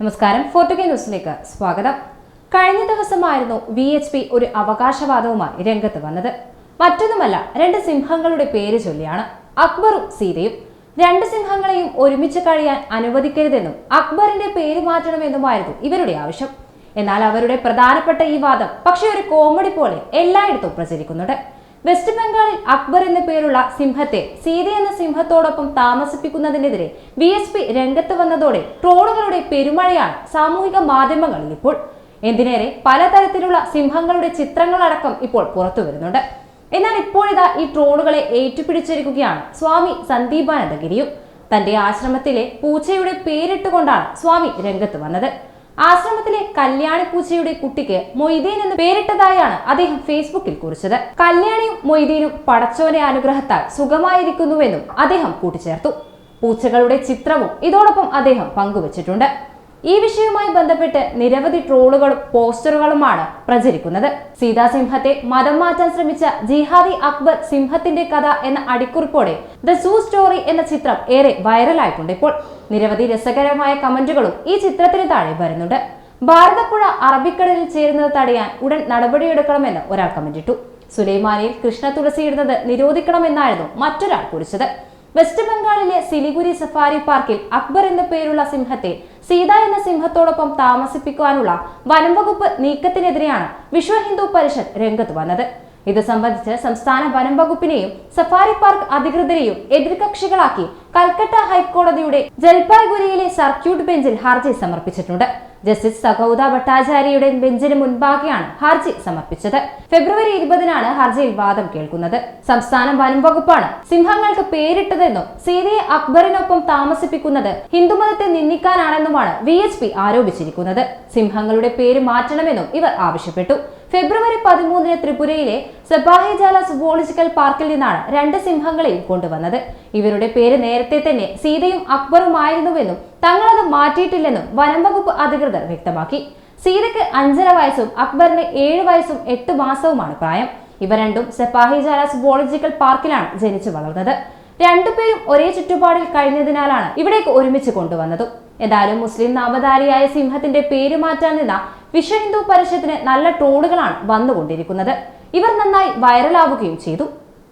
നമസ്കാരം. ഫോർട്ടുകെ ന്യൂസിലേക്ക് സ്വാഗതം. കഴിഞ്ഞ ദിവസമായിരുന്നു വി എച്ച് പി ഒരു അവകാശവാദവുമായി രംഗത്ത് വന്നത്. മറ്റൊന്നുമല്ല രണ്ട് സിംഹങ്ങളുടെ പേര് ചൊല്ലിയാണ് അക്ബറും സീതയും. രണ്ട് സിംഹങ്ങളെയും ഒരുമിച്ച് കഴിയാൻ അനുവദിക്കരുതെന്നും അക്ബറിന്റെ പേര് മാറ്റണമെന്നുമായിരുന്നു ഇവരുടെ ആവശ്യം. എന്നാൽ അവരുടെ പ്രധാനപ്പെട്ട ഈ വാദം പക്ഷേ ഒരു കോമഡി പോലെ എല്ലായിടത്തും പ്രചരിക്കുന്നുണ്ട്. വെസ്റ്റ് ബംഗാളിൽ അക്ബർ എന്ന പേരുള്ള സിംഹത്തെ സീത എന്ന സിംഹത്തോടൊപ്പം താമസിപ്പിക്കുന്നതിനെതിരെ ബി എസ് പി രംഗത്ത് വന്നതോടെ ട്രോളുകളുടെ പെരുമഴയാണ് സാമൂഹിക മാധ്യമങ്ങളിൽ ഇപ്പോൾ. എന്തിനേറെ പലതരത്തിലുള്ള സിംഹങ്ങളുടെ ചിത്രങ്ങളടക്കം ഇപ്പോൾ പുറത്തു വരുന്നുണ്ട്. എന്നാൽ ഇപ്പോഴിതാ ഈ ട്രോളുകളെ ഏറ്റുപിടിച്ചിരിക്കുകയാണ് സ്വാമി സന്ദീപാനന്ദഗിരിയും. തന്റെ ആശ്രമത്തിലെ പൂച്ചയുടെ പേരിട്ടുകൊണ്ടാണ് സ്വാമി രംഗത്ത് വന്നത്. ആശ്രമത്തിലെ കല്യാണിപ്പൂച്ചയുടെ കുട്ടിക്ക് മൊയ്തീൻ എന്ന് പേരിട്ടതായാണ് അദ്ദേഹം ഫേസ്ബുക്കിൽ കുറിച്ചത്. കല്യാണിയും മൊയ്തീനും പടച്ചോന്റെ അനുഗ്രഹത്താൽ സുഖമായിരിക്കുന്നുവെന്നും അദ്ദേഹം കൂട്ടിച്ചേർത്തു. പൂച്ചകളുടെ ചിത്രവും ഇതോടൊപ്പം അദ്ദേഹം പങ്കുവച്ചിട്ടുണ്ട്. ഈ വിഷയവുമായി ബന്ധപ്പെട്ട് നിരവധി ട്രോളുകളും പോസ്റ്ററുകളുമാണ് പ്രചരിക്കുന്നത്. സീതാസിംഹത്തെ മതം മാറ്റാൻ ശ്രമിച്ച ജിഹാദി അക്ബർ സിംഹത്തിന്റെ കഥ എന്ന അടിക്കുറിപ്പോടെ ദ സൂ സ്റ്റോറി എന്ന ചിത്രം ഏറെ വൈറലായിട്ടുണ്ട് ഇപ്പോൾ. നിരവധി രസകരമായ കമന്റുകളും ഈ ചിത്രത്തിന് താഴെ വരുന്നുണ്ട്. ഭാരതപ്പുഴ അറബിക്കടലിൽ ചേരുന്നത് തടയാൻ ഉടൻ നടപടിയെടുക്കണമെന്ന് ഒരാൾ കമന്റിട്ടു. സുലൈമാനിയിൽ കൃഷ്ണ തുളസി ഇടുന്നത് നിരോധിക്കണമെന്നായിരുന്നു മറ്റൊരാൾ കുറിച്ചത്. വെസ്റ്റ് ബംഗാളിലെ സിലിഗുരി സഫാരി പാർക്കിൽ അക്ബർ എന്ന പേരുള്ള സിംഹത്തെ സീത എന്ന സിംഹത്തോടൊപ്പം താമസിപ്പിക്കാനുള്ള വനംവകുപ്പ് നീക്കത്തിനെതിരെയാണ് വിശ്വ ഹിന്ദു പരിഷത്ത് രംഗത്ത് വന്നത്. ഇത് സംബന്ധിച്ച് സംസ്ഥാന വനംവകുപ്പിനെയും സഫാരി പാർക്ക് അധികൃതരെയും എതിർകക്ഷികളാക്കി കൽക്കട്ട ഹൈക്കോടതിയുടെ ജൽപായ്ഗുരിയിലെ സർക്യൂട്ട് ബെഞ്ചിൽ ഹർജി സമർപ്പിച്ചിട്ടുണ്ട്. ജസ്റ്റിസ് സഗൌദ ഭട്ടാചാര്യയുടെ ബെഞ്ചിന് മുൻപാകെയാണ് ഹർജി സമർപ്പിച്ചത്. ഫെബ്രുവരി ഇരുപതിനാണ് ഹർജിയിൽ വാദം കേൾക്കുന്നത്. സംസ്ഥാന വനം വകുപ്പാണ് സിംഹങ്ങൾക്ക് പേരിട്ടതെന്നും സീതയെ അക്ബറിനൊപ്പം താമസിപ്പിക്കുന്നത് ഹിന്ദുമതത്തെ നിന്ദിക്കാനാണെന്നുമാണ് വി എച്ച് പി ആരോപിച്ചിരിക്കുന്നത്. സിംഹങ്ങളുടെ പേര് മാറ്റണമെന്നും ഇവർ ആവശ്യപ്പെട്ടു. ഫെബ്രുവരി പതിമൂന്നിന് ത്രിപുരയിലെ സബാഹിജാല സുവോളജിക്കൽ പാർക്കിൽ നിന്നാണ് രണ്ട് സിംഹങ്ങളെയും കൊണ്ടുവന്നത്. ഇവരുടെ പേര് നേരത്തെ തന്നെ സീതയും അക്ബറുമായിരുന്നുവെന്നും തങ്ങളത് മാറ്റിയിട്ടില്ലെന്നും വനം വകുപ്പ് അധികൃതർ വ്യക്തമാക്കി. സീതയ്ക്ക് അഞ്ചര വയസ്സും അക്ബറിന് ഏഴ് വയസ്സും എട്ട് മാസവുമാണ് പ്രായം. ഇവ രണ്ടും സെപ്പാഹിജാല ബോളജിക്കൽ പാർക്കിലാണ് ജനിച്ചു വളർന്നത്. രണ്ടുപേരും ഒരേ ചുറ്റുപാടിൽ കഴിഞ്ഞതിനാലാണ് ഇവിടേക്ക് ഒരുമിച്ച് കൊണ്ടുവന്നതും. എന്തായാലും മുസ്ലിം നാമധാരിയായ സിംഹത്തിന്റെ പേര് മാറ്റാൻ നിന്ന വിശ്വ ഹിന്ദു പരിഷത്തിന് നല്ല ട്രോളുകളാണ് വന്നുകൊണ്ടിരിക്കുന്നത്. ഇവർ നന്നായി വൈറലാവുകയും ചെയ്തു.